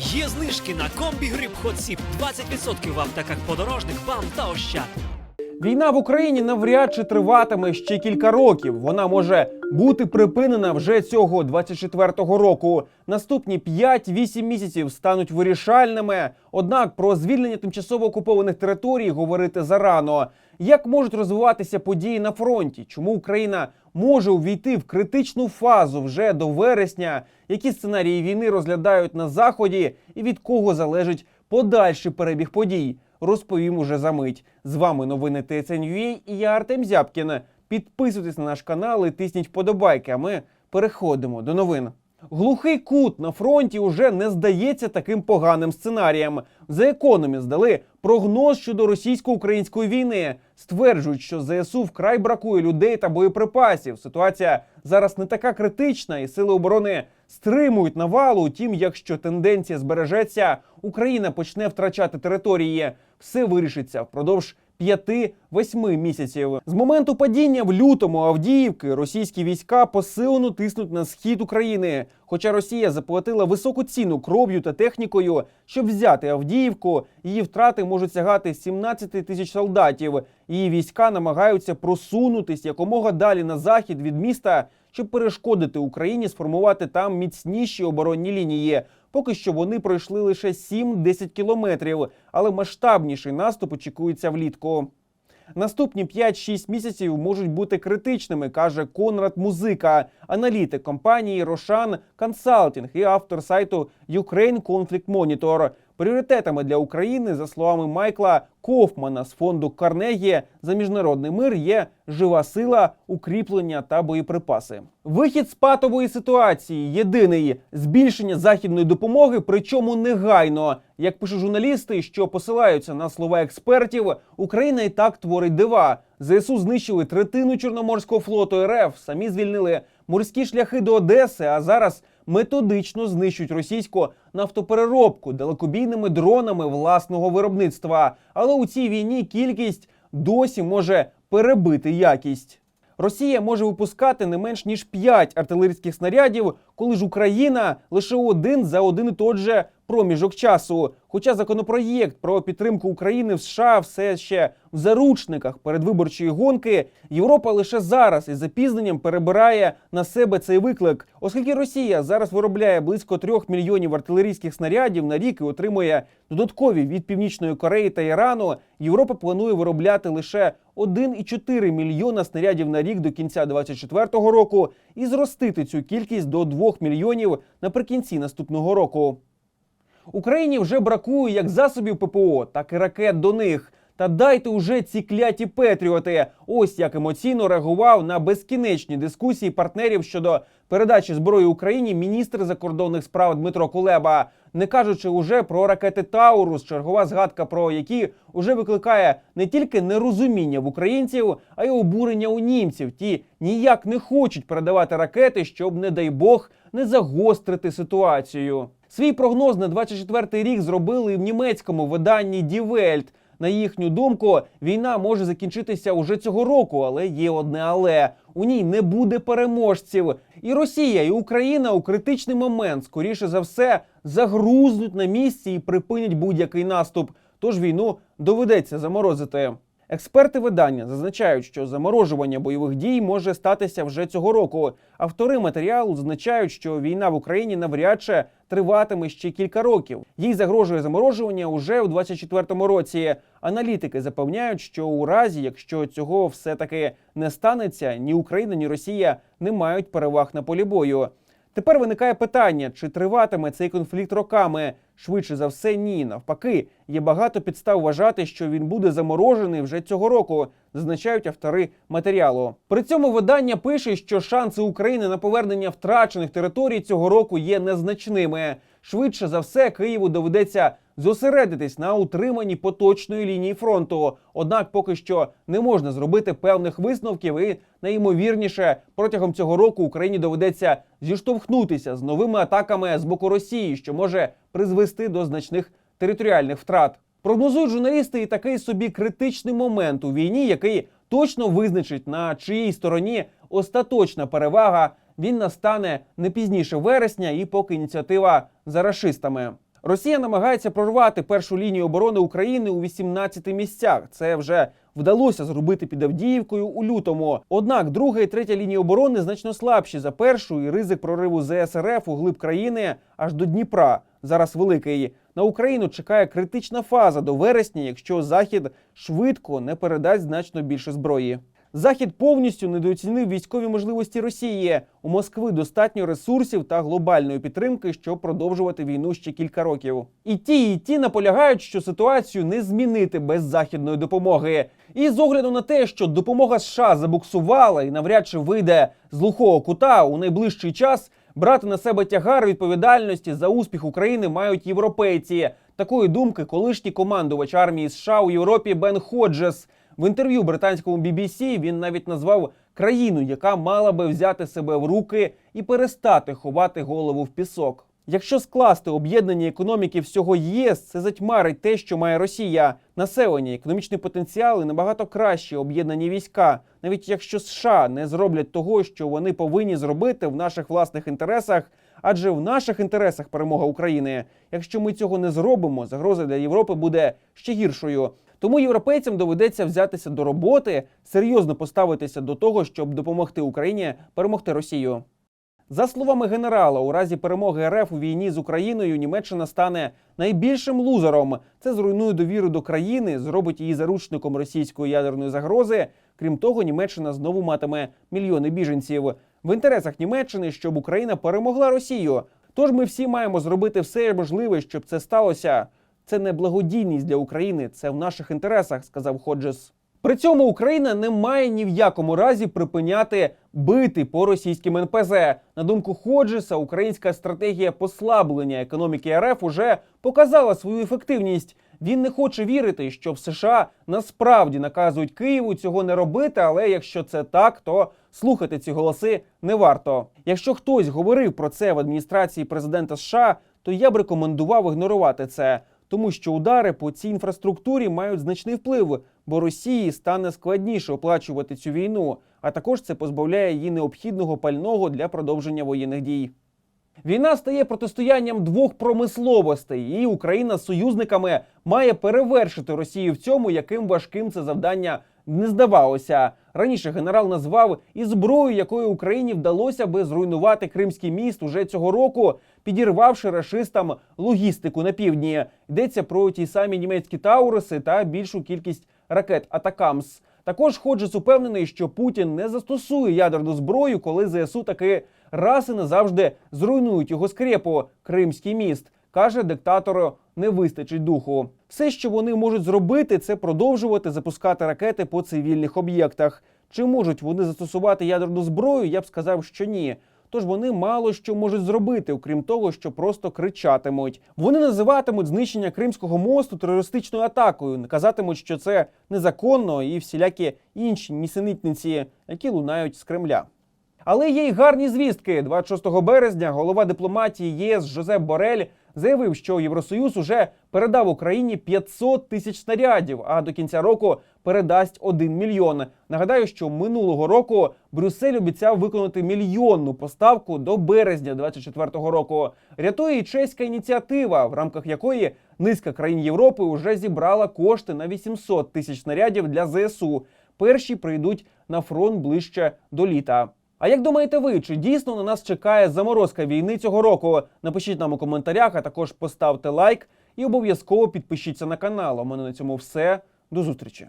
Є знижки на комбі гриб Хотсіп 20% в аптеках подорожник, бам та ощад. Війна в Україні навряд чи триватиме ще кілька років. Вона може бути припинена вже цього 24-го року. Наступні 5-8 місяців стануть вирішальними. Однак про звільнення тимчасово окупованих територій говорити зарано. Як можуть розвиватися події на фронті? Чому Україна може увійти в критичну фазу вже до вересня? Які сценарії війни розглядають на заході, і від кого залежить подальший перебіг подій? Розповім уже за мить. З вами новини ТСНЮА і я Артем Зябкін. Підписуйтесь на наш канал і тисніть вподобайки. А ми переходимо до новин. Глухий кут на фронті уже не здається таким поганим сценарієм. За економі здали прогноз щодо російсько-української війни. Стверджують, що ЗСУ вкрай бракує людей та боєприпасів. Ситуація зараз не така критична, і сили оборони стримують навалу. Утім, якщо тенденція збережеться, Україна почне втрачати території. Все вирішиться впродовж 5-8 місяців. З моменту падіння в лютому Авдіївки російські війська посилено тиснуть на схід України. Хоча Росія заплатила високу ціну кров'ю та технікою, щоб взяти Авдіївку, її втрати можуть сягати 17 тисяч солдатів. Її війська намагаються просунутись якомога далі на захід від міста, щоб перешкодити Україні сформувати там міцніші оборонні лінії. Поки що вони пройшли лише 7-10 кілометрів, але масштабніший наступ очікується влітку. Наступні 5-6 місяців можуть бути критичними, каже Конрад Музика, аналітик компанії Рошан Консалтінг і автор сайту Ukraine Conflict Monitor. Пріоритетами для України, за словами Майкла Кофмана з фонду Карнегі за міжнародний мир, є жива сила, укріплення та боєприпаси. Вихід з патової ситуації єдиний збільшення західної допомоги, причому негайно. Як пишуть журналісти, що посилаються на слова експертів, Україна і так творить дива. ЗСУ знищили третину Чорноморського флоту РФ, самі звільнили морські шляхи до Одеси, а зараз методично знищують російську нафтопереробку далекобійними дронами власного виробництва. Але у цій війні кількість досі може перебити якість. Росія може випускати не менш ніж 5 артилерійських снарядів, коли ж Україна лише один за один і той же проміжок часу. Хоча законопроєкт про підтримку України в США все ще в заручниках передвиборчої гонки, Європа лише зараз із запізненням перебирає на себе цей виклик, оскільки Росія зараз виробляє близько трьох мільйонів артилерійських снарядів на рік і отримує додаткові від північної Кореї та Ірану. Європа планує виробляти лише 1,4 мільйона снарядів на рік до кінця 2024 року і зростити цю кількість до 2 мільйонів наприкінці наступного року. Україні вже бракує як засобів ППО, так і ракет до них. Та дайте уже ці кляті Петріоти. Ось як емоційно реагував на безкінечні дискусії партнерів щодо передачі зброї Україні міністр закордонних справ Дмитро Кулеба, не кажучи уже про ракети Таурус, чергова згадка про які уже викликає не тільки нерозуміння в українців, а й обурення у німців. Ті ніяк не хочуть передавати ракети, щоб, не дай Бог, не загострити ситуацію. Свій прогноз на 24-й рік зробили в німецькому виданні Welt. На їхню думку, війна може закінчитися уже цього року, але є одне але у ній не буде переможців. І Росія, і Україна у критичний момент, скоріше за все, загрузнуть на місці і припинять будь-який наступ. Тож війну доведеться заморозити. Експерти видання зазначають, що заморожування бойових дій може статися вже цього року. Автори матеріалу зазначають, що війна в Україні навряд чи триватиме ще кілька років. Їй загрожує заморожування уже у 24-му році. Аналітики запевняють, що у разі, якщо цього все таки не станеться, ні Україна, ні Росія не мають переваг на полі бою. Тепер виникає питання, чи триватиме цей конфлікт роками. Швидше за все, ні. Навпаки, є багато підстав вважати, що він буде заморожений вже цього року, зазначають автори матеріалу. При цьому видання пише, що шанси України на повернення втрачених територій цього року є незначними. Швидше за все, Києву доведеться зосередитись на утриманні поточної лінії фронту. Однак, поки що не можна зробити певних висновків, і найімовірніше протягом цього року Україні доведеться зіштовхнутися з новими атаками з боку Росії, що може призвести до значних територіальних втрат. Прогнозують журналісти і такий собі критичний момент у війні, який точно визначить на чиїй стороні остаточна перевага. Він настане не пізніше вересня, і поки ініціатива за рашистами. Росія намагається прорвати першу лінію оборони України у 18 місцях. Це вже вдалося зробити під Авдіївкою у лютому. Однак друга і третя лінії оборони значно слабші за першу, і ризик прориву ЗСРФ у глиб країни аж до Дніпра. Зараз великий. На Україну чекає критична фаза до вересня, якщо Захід швидко не передасть значно більше зброї. Захід повністю недооцінив військові можливості Росії. У Москви достатньо ресурсів та глобальної підтримки, щоб продовжувати війну ще кілька років. І ті, і ті наполягають, що ситуацію не змінити без західної допомоги. І з огляду на те, що допомога США забуксувала і навряд чи вийде з глухого кута у найближчий час, брати на себе тягар відповідальності за успіх України мають європейці. Такої думки колишній командувач армії США у Європі Бен Ходжес. В інтерв'ю британському BBC він навіть назвав країну, яка мала би взяти себе в руки і перестати ховати голову в пісок. Якщо скласти об'єднані економіки всього ЄС, це затьмарить те, що має Росія. Населення, економічний потенціал і набагато кращі об'єднані війська. Навіть якщо США не зроблять того, що вони повинні зробити в наших власних інтересах, адже в наших інтересах перемога України. Якщо ми цього не зробимо, загроза для Європи буде ще гіршою. Тому європейцям доведеться взятися до роботи, серйозно поставитися до того, щоб допомогти Україні перемогти Росію. За словами генерала, у разі перемоги РФ у війні з Україною Німеччина стане найбільшим лузером. Це зруйнує довіру до країни, зробить її заручником російської ядерної загрози. Крім того, Німеччина знову матиме мільйони біженців. В інтересах Німеччини, щоб Україна перемогла Росію. Тож ми всі маємо зробити все можливе, щоб це сталося. Це не благодійність для України, це в наших інтересах, сказав Ходжес. При цьому Україна не має ні в якому разі припиняти бити по російським НПЗ. На думку Ходжеса, українська стратегія послаблення економіки РФ уже показала свою ефективність. Він не хоче вірити, що в США насправді наказують Києву цього не робити. Але якщо це так, то слухати ці голоси не варто. Якщо хтось говорив про це в адміністрації президента США, то я б рекомендував ігнорувати це тому що удари по цій інфраструктурі мають значний вплив, бо Росії стане складніше оплачувати цю війну, а також це позбавляє її необхідного пального для продовження воєнних дій. Війна стає протистоянням двох промисловостей, і Україна з союзниками має перевершити Росію в цьому, яким важким це завдання не здавалося. Раніше генерал назвав і зброю, якою Україні вдалося би зруйнувати Кримський міст уже цього року, підірвавши рашистам логістику на півдні. Йдеться про ті самі німецькі тауруси та більшу кількість ракет Атакамс. Також Ходжес упевнений, що Путін не застосує ядерну зброю, коли ЗСУ таки раз і назавжди зруйнують його скрепу Кримський міст. Каже диктатору, не вистачить духу. Все, що вони можуть зробити, це продовжувати запускати ракети по цивільних об'єктах. Чи можуть вони застосувати ядерну зброю? Я б сказав, що ні. Тож вони мало що можуть зробити, окрім того, що просто кричатимуть. Вони називатимуть знищення Кримського мосту терористичною атакою, казатимуть, що це незаконно і всілякі інші нісенітниці, які лунають з Кремля. Але є й гарні звістки. 26 березня голова дипломатії ЄС Жозеп Борель заявив, що Євросоюз уже передав Україні 500 тисяч снарядів, а до кінця року передасть 1 мільйон. Нагадаю, що минулого року Брюссель обіцяв виконати мільйонну поставку до березня 24-го року. Рятує і чеська ініціатива, в рамках якої низка країн Європи вже зібрала кошти на 800 тисяч снарядів для ЗСУ. Перші прийдуть на фронт ближче до літа. А як думаєте ви, чи дійсно на нас чекає заморозка війни цього року? Напишіть нам у коментарях, а також поставте лайк і обов'язково підпишіться на канал. У мене на цьому все. До зустрічі.